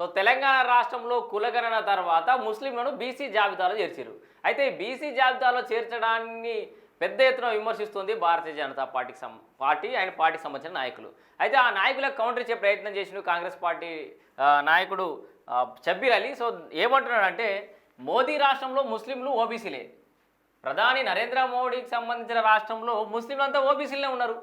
So Telangana రాష్ట్రంలో కులగణన తర్వాత ముస్లింలను బీసీ జాబితాలో చేర్చారు అయితే బీసీ జాబితాలో చేర్చడాన్ని పెద్ద ఎత్తున విమర్శిస్తుంది భారతీయ జనతా పార్టీకి సం పార్టీ ఆయన పార్టీకి సంబంధించిన నాయకులు. అయితే ఆ నాయకులకు కౌంటర్ ఇచ్చే ప్రయత్నం చేసిన కాంగ్రెస్ పార్టీ నాయకుడు ఆ, షబ్బీర్ అలీ. సో ఏమంటున్నాడంటే మోదీ రాష్ట్రంలో ముస్లింలు ఓబీసీలే. ప్రధాని నరేంద్ర మోడీకి సంబంధించిన రాష్ట్రంలో ముస్లింలంతా ఓబీసీలనే ఉన్నారు.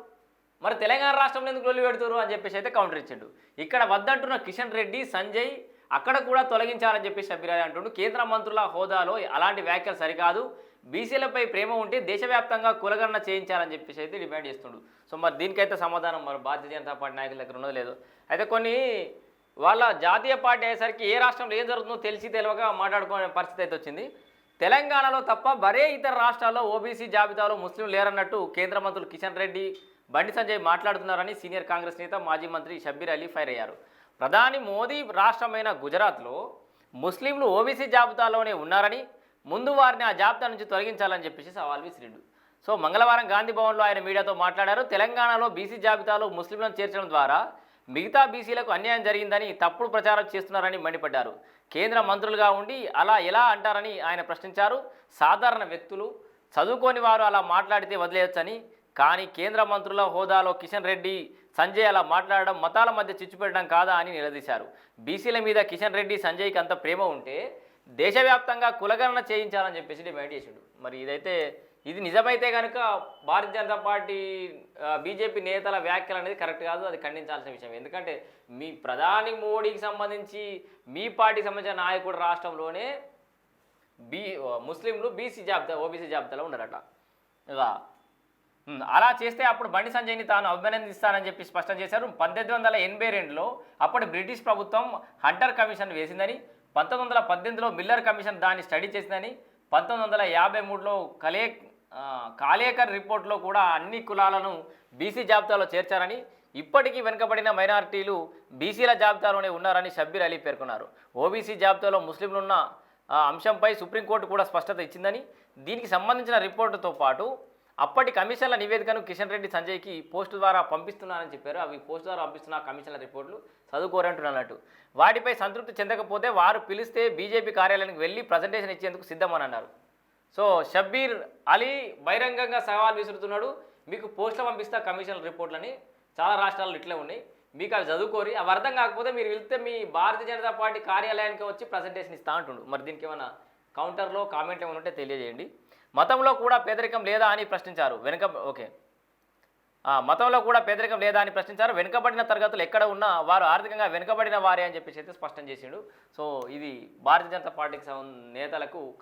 మరి తెలంగాణ రాష్ట్రంలో ఎందుకు లొల్లి పెడుతురు అని చెప్పేసి అయితే కౌంటర్ ఇచ్చిండు. ఇక్కడ వద్దంటున్న కిషన్ రెడ్డి సంజయ్ అక్కడ కూడా తొలగించాలని చెప్పేసి అభిప్రాయం అంటుండు. కేంద్ర మంత్రుల హోదాలో అలాంటి వ్యాఖ్యలు సరికాదు. బీసీలపై ప్రేమ ఉంటే దేశవ్యాప్తంగా కులగణన చేయించాలని చెప్పేసి అయితే డిమాండ్ చేస్తుండు. సో మరి దీనికైతే సమాధానం మరి భారతీయ జనతా పార్టీ నాయకుల దగ్గర ఉన్నది లేదు. అయితే కొన్ని వాళ్ళ జాతీయ పార్టీ అయ్యేసరికి ఏ రాష్ట్రంలో ఏం జరుగుతుందో తెలిసి తెలియక మాట్లాడుకునే పరిస్థితి అయితే వచ్చింది. తెలంగాణలో తప్ప మరే ఇతర రాష్ట్రాల్లో ఓబీసీ జాబితాలో ముస్లింలు లేరన్నట్టు కేంద్ర మంత్రులు కిషన్ రెడ్డి బండి సంజయ్ మాట్లాడుతున్నారని సీనియర్ కాంగ్రెస్ నేత మాజీ మంత్రి షబ్బీర్ అలీ ఫైర్ అయ్యారు. ప్రధాని మోదీ రాష్ట్రమైన గుజరాత్లో ముస్లింలు ఓబీసీ జాబితాలోనే ఉన్నారని ముందు వారిని ఆ జాబితా నుంచి తొలగించాలని చెప్పేసి సవాల్ విసిరిండు. సో మంగళవారం గాంధీ భవన్లో ఆయన మీడియాతో మాట్లాడారు. తెలంగాణలో బీసీ జాబితాలో ముస్లింలను చేర్చడం ద్వారా మిగతా బీసీలకు అన్యాయం జరిగిందని తప్పుడు ప్రచారం చేస్తున్నారని మండిపడ్డారు. కేంద్ర మంత్రులుగా ఉండి అలా ఎలా అంటారని ఆయన ప్రశ్నించారు. సాధారణ వ్యక్తులు చదువుకోని వారు అలా మాట్లాడితే వదిలేయొచ్చని కానీ కేంద్ర మంత్రుల హోదాలో కిషన్ రెడ్డి సంజయ్ అలా మాట్లాడడం మతాల మధ్య చిచ్చుపెట్టడం కాదా అని నిలదీశారు. బీసీల మీద కిషన్ రెడ్డి సంజయ్కి అంత ప్రేమ ఉంటే దేశవ్యాప్తంగా కులగణన చేయించాలని చెప్పేసి డిమాండ్ చేసిండు. మరి ఇదైతే ఇది నిజమైతే కనుక భారతీయ జనతా పార్టీ బీజేపీ నేతల వ్యాఖ్యలు అనేది కరెక్ట్ కాదు అది ఖండించాల్సిన విషయం. ఎందుకంటే మీ ప్రధాని మోడీకి సంబంధించి మీ పార్టీకి సంబంధించిన నాయకుడు రాష్ట్రంలోనే బీ ముస్లింలు బీసీ జాబితా ఓబీసీ జాబితాలో ఉన్నారట. ఇలా అలా చేస్తే అప్పుడు బండి సంజయ్ని తాను అభినందిస్తానని చెప్పి స్పష్టం చేశారు. పద్దెనిమిది వందల ఎనభై రెండులో అప్పటి బ్రిటిష్ ప్రభుత్వం హంటర్ కమిషన్ వేసిందని పంతొమ్మిది వందల పద్దెనిమిదిలో మిల్లర్ కమిషన్ దాన్ని స్టడీ చేసిందని పంతొమ్మిది వందల యాభై మూడులో కలే కాలేకర్ రిపోర్ట్లో కూడా అన్ని కులాలను బీసీ జాబితాలో చేర్చారని ఇప్పటికీ వెనుకబడిన మైనారిటీలు బీసీల జాబితాలోనే ఉన్నారని షబ్బీర్ అలీ పేర్కొన్నారు. ఓబీసీ జాబితాలో ముస్లింలున్న అంశంపై సుప్రీంకోర్టు కూడా స్పష్టత ఇచ్చిందని దీనికి సంబంధించిన రిపోర్టుతో పాటు అప్పటి కమిషన్ల నివేదికను కిషన్ రెడ్డి సంజయ్కి పోస్టు ద్వారా పంపిస్తున్నానని చెప్పారు. అవి పోస్టు ద్వారా పంపిస్తున్న కమిషన్ల రిపోర్టులు చదువుకోరంటున్నట్టు. వాటిపై సంతృప్తి చెందకపోతే వారు పిలిస్తే బీజేపీ కార్యాలయానికి వెళ్ళి ప్రజెంటేషన్ ఇచ్చేందుకు సిద్ధమని అన్నారు సో షబ్బీర్ అలీ బహిరంగంగా సవాల్ విసురుతున్నాడు. మీకు పోస్టులు పంపిస్తా కమిషన్ రిపోర్ట్లని చాలా రాష్ట్రాల్లో ఇట్లే ఉన్నాయి. మీకు అవి చదువుకోరి అవి అర్థం కాకపోతే మీరు వెళ్తే మీ భారతీయ జనతా పార్టీ కార్యాలయానికి వచ్చి ప్రజెంటేషన్ ఇస్తా అంటుండు. మరి దీనికి ఏమైనా కౌంటర్లో కామెంట్ ఏమైనా ఉంటే తెలియజేయండి. మతంలో కూడా పేదరికం లేదా అని ప్రశ్నించారు. వెనుక ఓకే. ఆ, మతంలో కూడా పేదరికం లేదా అని ప్రశ్నించారు. వెనుకబడిన తరగతులు ఎక్కడ ఉన్నా వారు ఆర్థికంగా వెనుకబడిన వారే అని చెప్పేసి అయితే స్పష్టం చేసిండు. సో ఇది భారతీయ జనతా పార్టీకి నేతలకు